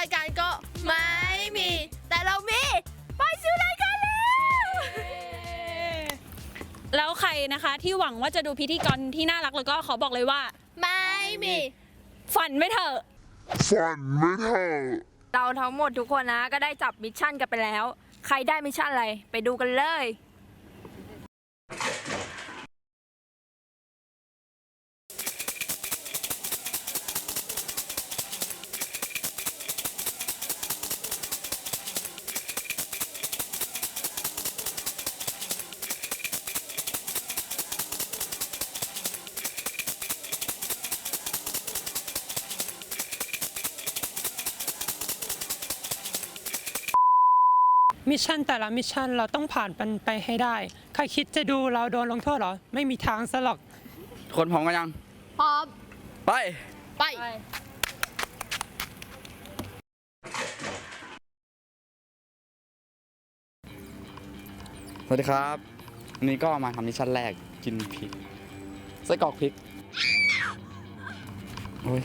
รายการก็ไม่มี แต่เรามี ไปซื้อรายการแล้ว แล้วใครนะคะที่หวังว่าจะดูพิธีกรที่น่ารักแล้วก็ขอบอกเลยว่า ไม่มี ฝันไม่เถอะ ฝันไม่เท่าเราทั้งหมดทุกคนนะ ก็ได้จับมิชชั่นกันไปแล้ว ใครได้มิชชั่นอะไร ไปดูกันเลย มิชชั่นแต่ละมิชชั่นเราต้องผ่านมันไปให้ได้ ใครคิดจะดูเราโดนลงโทษเหรอ ไม่มีทางซะหรอก คนพร้อมกันยัง พร้อม ไป ไป สวัสดีครับวันนี้ก็มาทำมิชชั่นแรกกินพริกไส้กรอกพริกโอ้ย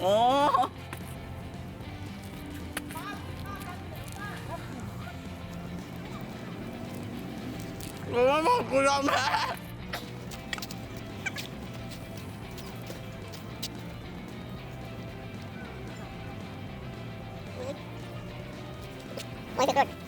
โอ้โอ้ยบอกกูยอมแพ้มิ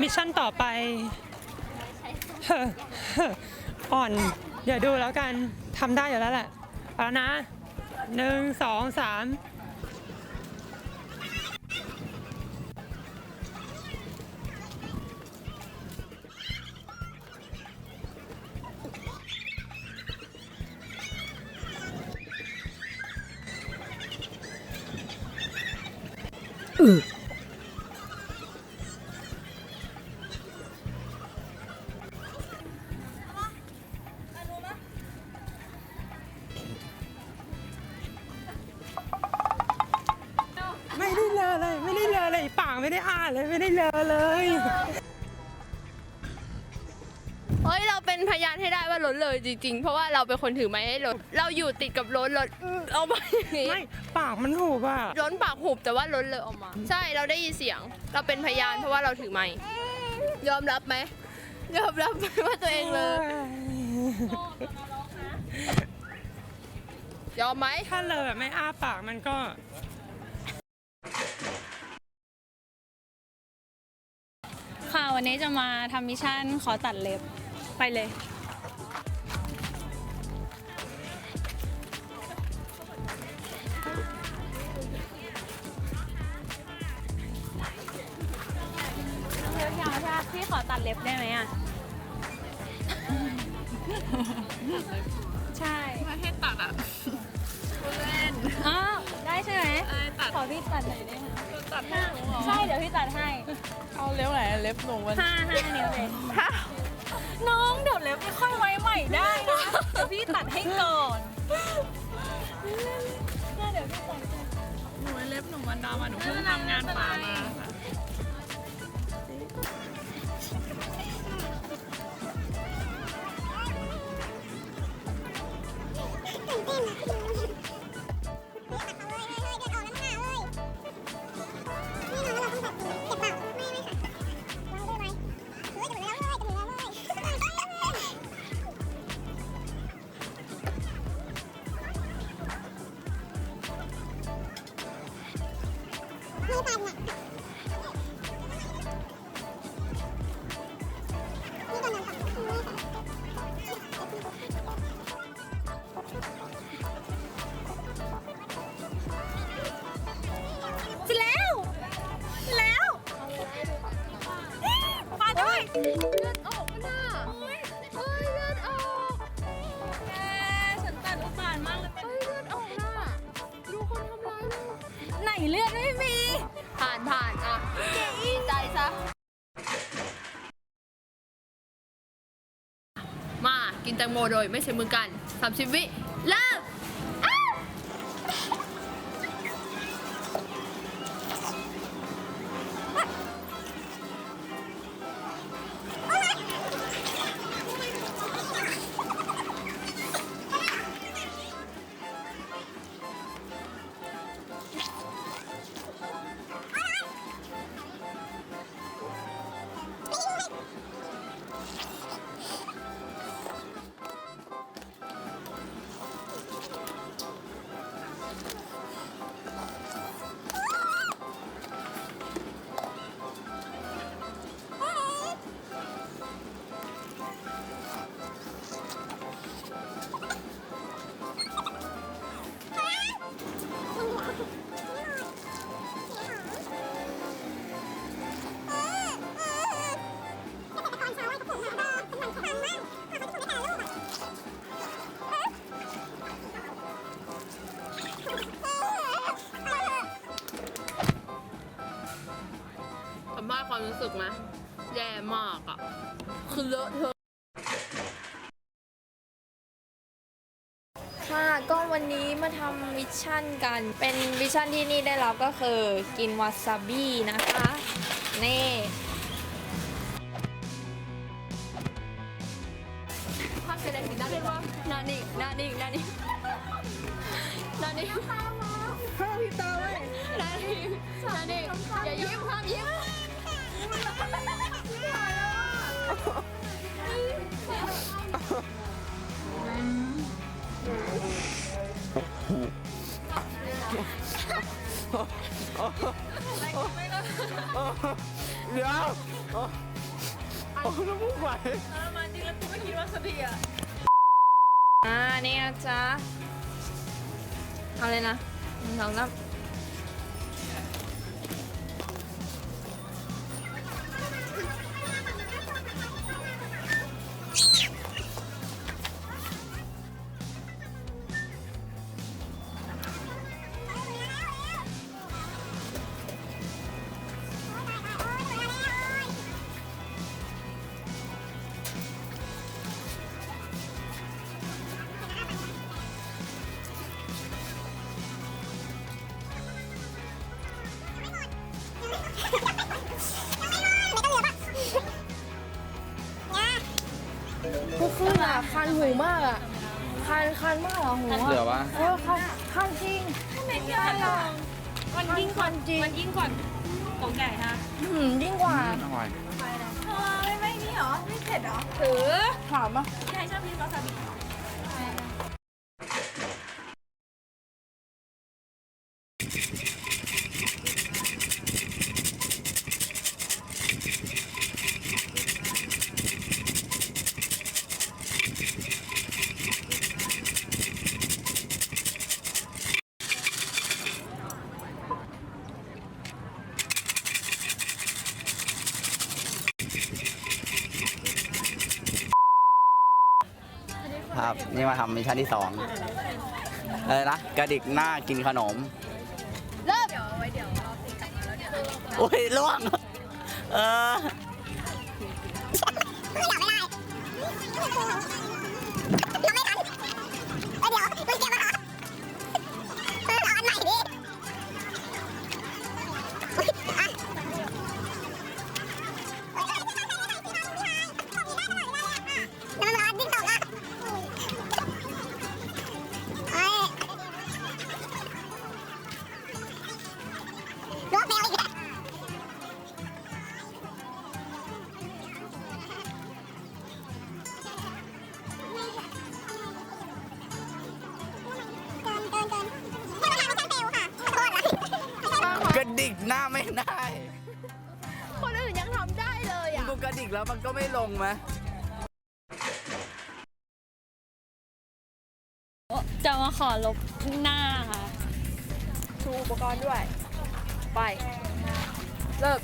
มิชชั่นต่อไปเฮ้ออ่อน เดี๋ยวดูแล้วกันทำได้อยู่แล้วแหละเอาแล้วนะหนึ่งสองสาม ไจริงๆ เพราะว่าเราเป็นคนถือไม้ให้รถ เราอยู่ติดกับรถรถอืมเอาไปอย่างงี้ไม่ปากมันหูป่ะล้นปากหุบแต่ว่ารถเลยออกมา ใช่เราได้ยินเสียง เราเป็นพยานเพราะว่าเราถือไม้ยอมรับไหมยอมรับไหมว่าตัวเองเลยยอมไหม ถ้าเลอะแบบไม่อ้าปากมันก็ ค่ะวันนี้จะมาทำมิชชั่นขอตัดเล็บไปเลย เล็บได้ไหมอะ ใช่ไม่ให้ตัดอะเล่นอ๋อได้ใช่ไหมขอพี่ตัดหน่อยได้ไหมตัดให้ใช่เดี๋ยวพี่ตัดให้ เอาเล็บไหนเล็บหนูมันห้าห้านิ้วเลยน้องเดี๋ยวเล็บไม่ค่อยไว้ใหม่ได้นะเดี๋ยวพี่ตัดให้ก่อนเดี๋ยวพี่ตัดให้หนูเล็บหนูมันดำอะหนูเพิ่งทำงานป่ามา そうだ。 กินแตงโมโดยไม่ใช้มือกัน 30 วิ สึกไหมแย่มากอะ คือเลอะเทอะค่ะก็วันนี้มาทำมิชชั่นกัน เป็นมิชชั่นที่นี่ได้รับก็คือกินวาซาบินะคะ นี่ภาพแสดงถึงด้านเป็นว่านานิ่งนานิ่งนานิ่งนานิ่งห้ามพี่ตาเว้ยนานิ่งนานิ่งอย่ายิ้มห้ามยิ้ม เดี๋ยวโอ้โอ้น้ำมูกไหลอ่านี่นะจ๊ะเอาเลยนะหนึ่งสองสาม คันหูมากอะ คันคันมากอะหูเหลืออะวะ เออคันคันจริงไม่ใช่อะมันยิ่งกว่าคันจริง มันยิ่งกว่าของใหญ่ฮะอืมยิ่งกว่า อร่อยไม่ไม่นี่เหรอ ไม่เผ็ดเหรอถือถามอะใช่ชอบกินวาซาบิ มาทำมิชชั่นที่สองอะไรนะกระดิกหน้ากินขนม เริ่มโอ้ยล่วง เออกระดิก หน้าไม่ได้คนอื่นยังทำได้เลยอะ กูกระดิกแล้วมันก็ไม่ลงไหมจะมาขอลบหน้าค่ะ ชูอุปกรณ์ด้วย ไป เลิก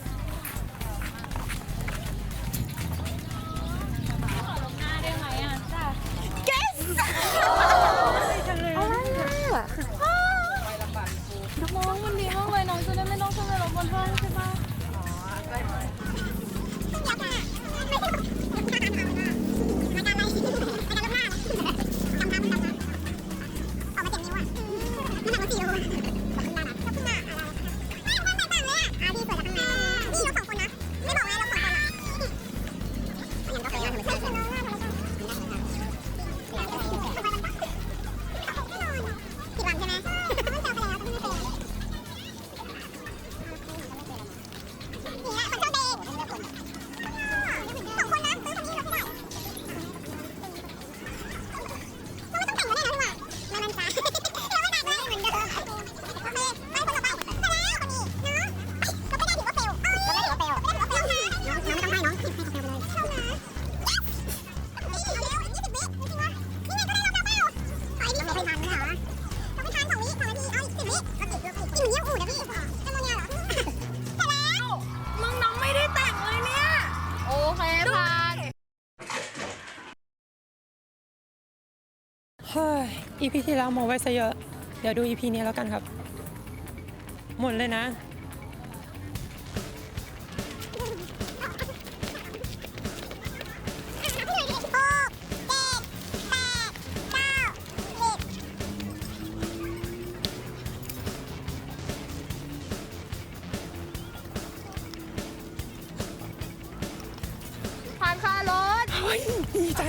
หนูยังอูดนะพี่ทำโมเนียเรแต่แล้มึงน้อไม่ได้แต่งเลยเนี่ย โอเคผ่านเฮ้ย EP ที่แล้วโมไว้ซะเยอะ เดี๋ยวดูอีพีนี้แล้วกันครับ หมดเลยนะ ดีใจ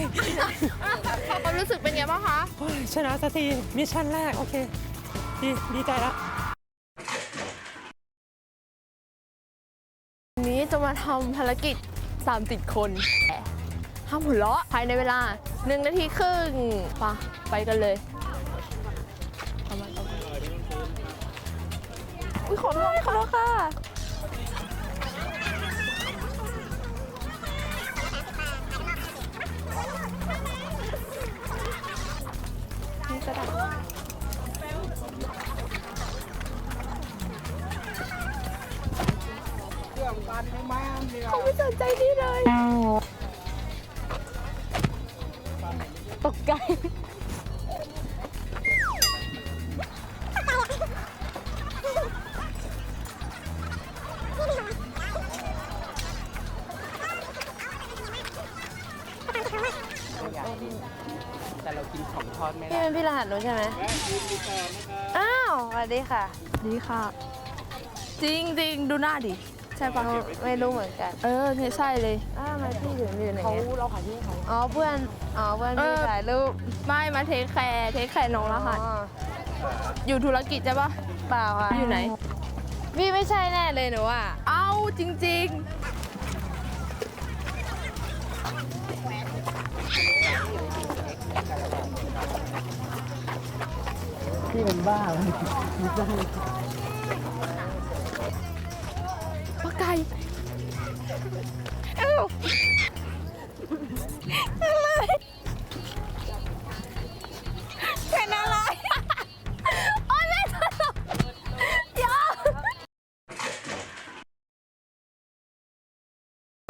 ความรู้สึกเป็นไงบ้างคะโอ้ยชนะสักทีมิชชั่นแรก โอเค ดีดีใจละวันนี้จะมาทำภารกิจสามติดคนห้ามหัวเราะภายในเวลาหนึ่งนาทีครึ่งไปะไปกันเลยเอามาเอามาอุ้ยขอโทษขอโทษค่ะ เรากินของทอดไม่พี่ได้เป็นพี่รหัสหนูใช่ไหมอ้าวสวัสดีค่ะ ดีค่ะ จริงจริงดูหน้าดิ ใช่ปะไม่รู้เหมือนกันเออเนี่ยใช่เลย อ้าวมาพี่ถึงอยู่ไหนเขาเราขายที่เขาอ๋อเพื่อน อ๋อเพื่อนพี่ถ่ายรูปไม่มาเทคแคร์เทคแคร์น้องรหัสอยู่ธุรกิจใช่ปะเปล่าค่ะอยู่ไหน พี่ไม่ใช่แน่เลยหนูอะ เอ้าจริง ปลาไก่เอ้าอะไรเป็นอะไรโอ๊ยแม่ตลกเดี๋ยว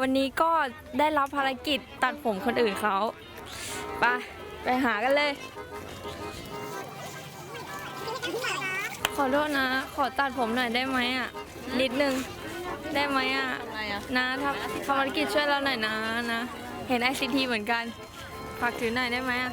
วันนี้ก็ได้รับภารกิจตัดผมคนอื่นเขาไปไปหากันเลย ขอโทษนะ ขอตัดผมหน่อยได้ไหมอะ นิดนึง ได้ไหมอะ นะทำทำภารกิจช่วยเราหน่อยนะนะ เห็นไอซีทีเหมือนกัน ฝากถือหน่อยได้ไหมอะ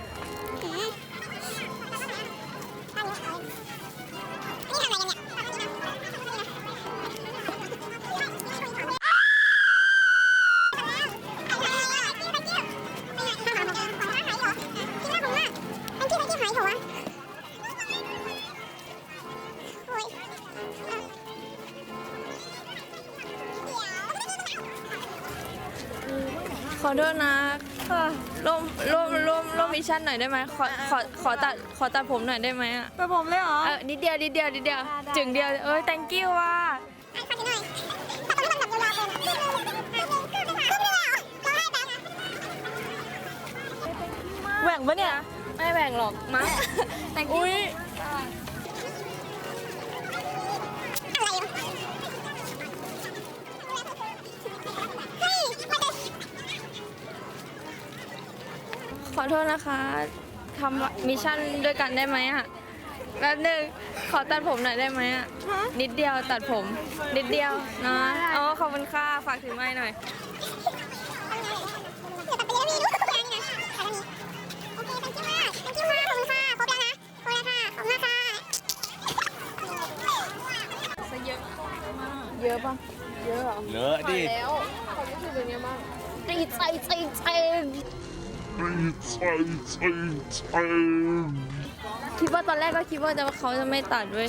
ขอโทษนะค่ะร่วมร่วมร่วมร่วมมิชชั่นหน่อยได้ไหมขอขอขอตัดขอตัดผมหน่อยได้ไหมอะแต่ผมเลยเหรอ เออนิดเดียวนิดเดียวนิดเดียว จึงเดียวเอ้ย thank you ว่ะแหว่งปะเนี่ย ไม่แหว่งหรอกมา thank you อุ้ย อโทษนะคะทำมิชชั่นด้วยกันได้ไหมอะแป๊บหนึงขอตัดผมหน่อยได้ไหมอะนิดเดียวตัดผม นิดเดียวนะอ๋อขอบคุณค่ะฝากถือไม้หน่อยเยอะปะเยอะเหรอเลอะดิแล้วความรู้สึกเป็นไงบ้างดีใจใจใจดีใจใจใจ คิดว่าตอนแรกก็คิดว่าจะเขาจะไม่ตัดเว้ย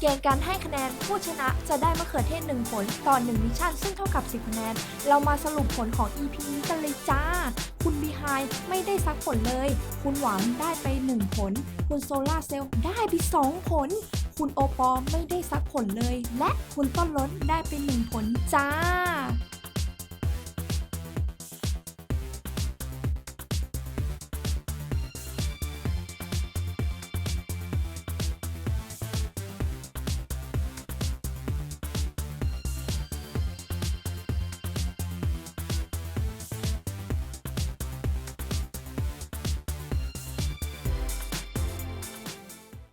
เกณฑ์การให้คะแนนผู้ชนะจะได้มะเขือเทศ 1 ผลต่อ 1 มิชชั่น ซึ่งเท่ากับ 10 คะแนน เรามาสรุปผลของ EP นี้กันเลยจ้า คุณบีไฮไม่ได้สักผลเลย คุณหวังได้ไป 1 ผล คุณโซล่าเซลล์ได้ไป 2 ผล คุณโอปอไม่ได้สักผลเลย และคุณต้นล้นได้เป็นหนึ่งผลจ้า